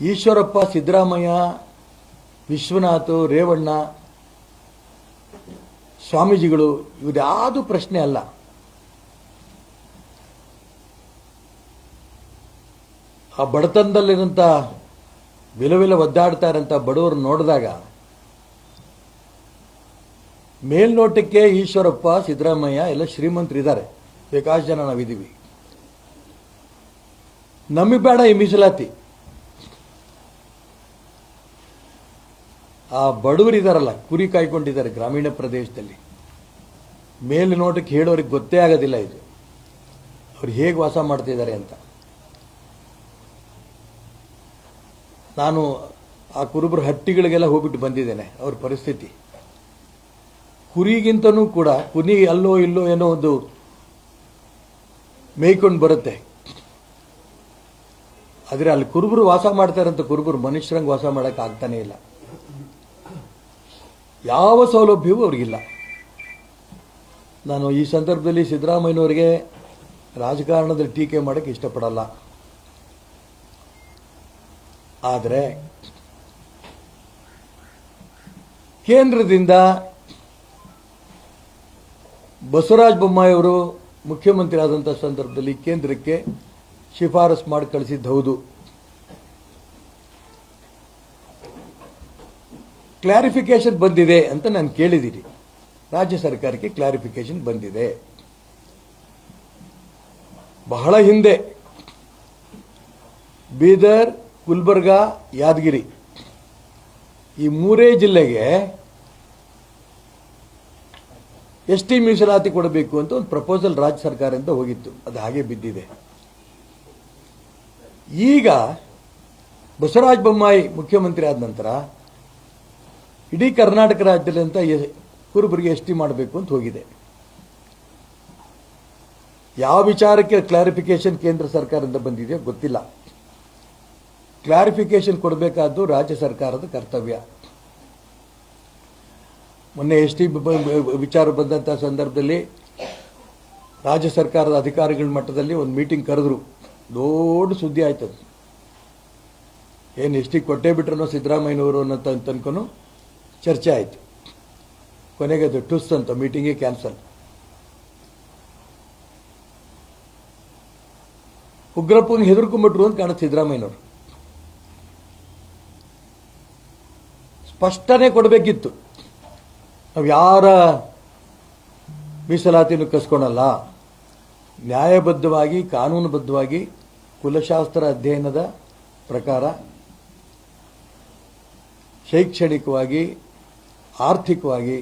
ಈಶ್ವರಪ್ಪ, ಸಿದ್ದರಾಮಯ್ಯ, ವಿಶ್ವನಾಥ, ರೇವಣ್ಣ, ಸ್ವಾಮೀಜಿಗಳು ಇವ್ಯಾವುದು ಪ್ರಶ್ನೆ ಅಲ್ಲ. ಆ ಬಡತನದಲ್ಲಿರೋಂಥ ವಿಲವಿಲ ಒದ್ದಾಡ್ತಾ ಇರೋಂಥ ಬಡವರು ನೋಡಿದಾಗ, ಮೇಲ್ನೋಟಕ್ಕೆ ಈಶ್ವರಪ್ಪ, ಸಿದ್ದರಾಮಯ್ಯ ಎಲ್ಲ ಶ್ರೀಮಂತರಿದ್ದಾರೆ. ಬೇಕಾಷ್ಟು ಜನ ನಾವಿದ್ದೀವಿ. ನಮಗೆ ಬೇಡ ಈ ಮೀಸಲಾತಿ. ಆ ಬಡವರಿದಾರಲ್ಲ ಕುರಿ ಕಾಯ್ಕೊಂಡಿದ್ದಾರೆ ಗ್ರಾಮೀಣ ಪ್ರದೇಶದಲ್ಲಿ. ಮೇಲೆ ನೋಟಕ್ಕೆ ಹೇಳೋರಿಗೆ ಗೊತ್ತೇ ಆಗೋದಿಲ್ಲ ಇದು. ಅವ್ರು ಹೇಗೆ ವಾಸ ಮಾಡ್ತಿದ್ದಾರೆ ಅಂತ. ನಾನು ಆ ಕುರುಬರ ಹಟ್ಟಿಗಳಿಗೆಲ್ಲ ಹೋಗ್ಬಿಟ್ಟು ಬಂದಿದ್ದೇನೆ, ಅವ್ರ ಪರಿಸ್ಥಿತಿ. ಕುರಿಗಿಂತನೂ ಕೂಡ ಕುನಿ ಅಲ್ಲೋ ಇಲ್ಲೋ ಏನೋ ಒಂದು ಮೇಯ್ಕೊಂಡು ಬರುತ್ತೆ. ಆದರೆ ಅಲ್ಲಿ ಕುರುಬರು ವಾಸ ಮಾಡ್ತಾರಂತ ಕುರುಬರು ಮನುಷ್ಯರಂಗೆ ವಾಸ ಮಾಡಕ್ಕೆ ಆಗ್ತಾನೆ ಇಲ್ಲ. ಯಾವ ಸೌಲಭ್ಯವೂ ಅವ್ರಿಗಿಲ್ಲ. ನಾನು ಈ ಸಂದರ್ಭದಲ್ಲಿ ಸಿದ್ದರಾಮಯ್ಯನವರಿಗೆ ರಾಜಕಾರಣದಲ್ಲಿ ಟೀಕೆ ಮಾಡೋಕ್ಕೆ ಇಷ್ಟಪಡಲ್ಲ. ಆದರೆ ಕೇಂದ್ರದಿಂದ ಬಸವರಾಜ ಬೊಮ್ಮಾಯಿಯವರು ಮುಖ್ಯಮಂತ್ರಿ ಆದಂಥ ಸಂದರ್ಭದಲ್ಲಿ ಕೇಂದ್ರಕ್ಕೆ ಶಿಫಾರಸು ಮಾಡಿ ಕಳಿಸಿದ್ದು ಹೌದು ಕ್ಲಾರಿಫಿಕೇಶನ್ ಬಂದಿದೆ ಅಂತ ನಾನು ಕೇಳಿದ್ದೀನಿ ರಾಜ್ಯ ಸರ್ಕಾರಕ್ಕೆ ಕ್ಲಾರಿಫಿಕೇಶನ್ ಬಂದಿದೆ. ಬಹಳ ಹಿಂದೆ ಬೀದರ್, ಗುಲ್ಬರ್ಗಾ, ಯಾದಗಿರಿ ಈ ಮೂರೇ ಜಿಲ್ಲೆಗೆ ಎಸ್ ಟಿ ಮೀಸಲಾತಿ ಕೊಡಬೇಕು ಅಂತ ಒಂದು ಪ್ರಪೋಸಲ್ ರಾಜ್ಯ ಸರ್ಕಾರದಿಂದ ಹೋಗಿತ್ತು. ಅದು ಹಾಗೆ ಬಿದ್ದಿದೆ. ಈಗ ಬಸವರಾಜ ಬೊಮ್ಮಾಯಿ ಮುಖ್ಯಮಂತ್ರಿ ಆದ ನಂತರ ಇಡೀ ಕರ್ನಾಟಕ ರಾಜ್ಯದಂತ ಕುರುಬರಿಗೆ ಎಸ್ ಟಿ ಮಾಡಬೇಕು ಅಂತ ಹೋಗಿದೆ. ಯಾವ ವಿಚಾರಕ್ಕೆ ಕ್ಲಾರಿಫಿಕೇಶನ್ ಕೇಂದ್ರ ಸರ್ಕಾರದಿಂದ ಬಂದಿದೆಯೋ ಗೊತ್ತಿಲ್ಲ. ಕ್ಲಾರಿಫಿಕೇಶನ್ ಕೊಡಬೇಕಾದ್ದು ರಾಜ್ಯ ಸರ್ಕಾರದ ಕರ್ತವ್ಯ. ಮೊನ್ನೆ ಎಸ್ ಟಿ ವಿಚಾರ ಬಂದಂಥ ಸಂದರ್ಭದಲ್ಲಿ ರಾಜ್ಯ ಸರ್ಕಾರದ ಅಧಿಕಾರಿಗಳ ಮಟ್ಟದಲ್ಲಿ ಒಂದು ಮೀಟಿಂಗ್ ಕರೆದ್ರು. ದೊಡ್ಡ ಸುದ್ದಿ ಆಯ್ತದ. ಏನು ಎಸ್ ಟಿ ಕೊಟ್ಟೇ ಬಿಟ್ರನೋ ಸಿದ್ದರಾಮಯ್ಯನವರು ಅನ್ನೋ ತನಕನೂ ಚರ್ಚೆ ಆಯಿತು. ಕೊನೆಗೆ ಅದು ಟುಸ್ ಅಂತ ಮೀಟಿಂಗೇ ಕ್ಯಾನ್ಸಲ್ ಉಗ್ರಪ್ಪಂಗೆ ಹೆದರ್ಕೊಂಬಿಟ್ರು ಅಂತ ಕಾಣುತ್ತೆ ಸಿದ್ದರಾಮಯ್ಯನವರು. ಸ್ಪಷ್ಟನೆ ಕೊಡಬೇಕಿತ್ತು. ನಾವು ಯಾರ ಮೀಸಲಾತಿಯನ್ನು ಕಸ್ಕೊಳಲ್ಲ. ನ್ಯಾಯಬದ್ಧವಾಗಿ, ಕಾನೂನುಬದ್ಧವಾಗಿ, ಕುಲಶಾಸ್ತ್ರ ಅಧ್ಯಯನದ ಪ್ರಕಾರ ಶೈಕ್ಷಣಿಕವಾಗಿ ಆರ್ಥಿಕವಾಗಿ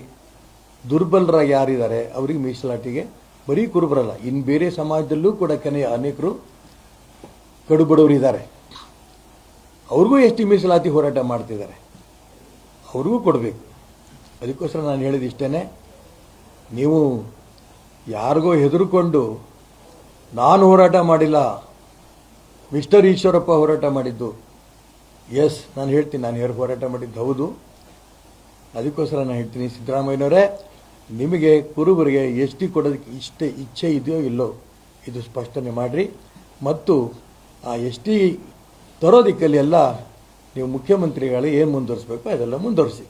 ದುರ್ಬಲರ ಯಾರಿದ್ದಾರೆ, ಅವರಿಗೆ ಮೀಸಲಾತಿಗೆ ಬರೀ ಕುರುಬರಲ್ಲ ಇನ್ನು ಬೇರೆ ಸಮಾಜದಲ್ಲೂ ಕೂಡ ಕೆನೆಯ ಅನೇಕರು ಕಡುಬಡವರಿದ್ದಾರೆ ಅವ್ರಿಗೂ ಎಷ್ಟು ಮೀಸಲಾತಿ ಹೋರಾಟ ಮಾಡ್ತಿದ್ದಾರೆ? ಅವ್ರಿಗೂ ಕೊಡಬೇಕು. ಅದಕ್ಕೋಸ್ಕರ ನಾನು ಹೇಳಿದ ಇಷ್ಟೇ ನೀವು ಯಾರಿಗೋ ಹೆದರ್ಕೊಂಡು, ನಾನು ಹೋರಾಟ ಮಾಡಿಲ್ಲ, ಮಿಸ್ಟರ್ ಈಶ್ವರಪ್ಪ ಹೋರಾಟ ಮಾಡಿದ್ದು. ಎಸ್ ನಾನು ಹೇಳ್ತೀನಿ, ನಾನು ಹೇಳಿ ಹೋರಾಟ ಮಾಡಿದ್ದು? ಹೌದು. ಅದಕ್ಕೋಸ್ಕರ ನಾನು ಹೇಳ್ತೀನಿ, ಸಿದ್ದರಾಮಯ್ಯನವರೇ, ನಿಮಗೆ ಕುರುಬರಿಗೆ ಎಸ್ ಟಿ ಕೊಡೋದಕ್ಕೆ ಇಷ್ಟ ಇಚ್ಛೆ ಇದೆಯೋ ಇಲ್ಲೋ, ಇದು ಸ್ಪಷ್ಟನೆ ಮಾಡಿರಿ. ಮತ್ತು ಆ ಎಸ್ ಟಿ ತರೋದಿಕ್ಕಲ್ಲಿ ಎಲ್ಲ ನೀವು ಮುಖ್ಯಮಂತ್ರಿಗಳು ಏನು ಮುಂದುವರಿಸಬೇಕು ಅದೆಲ್ಲ ಮುಂದುವರಿಸಿ.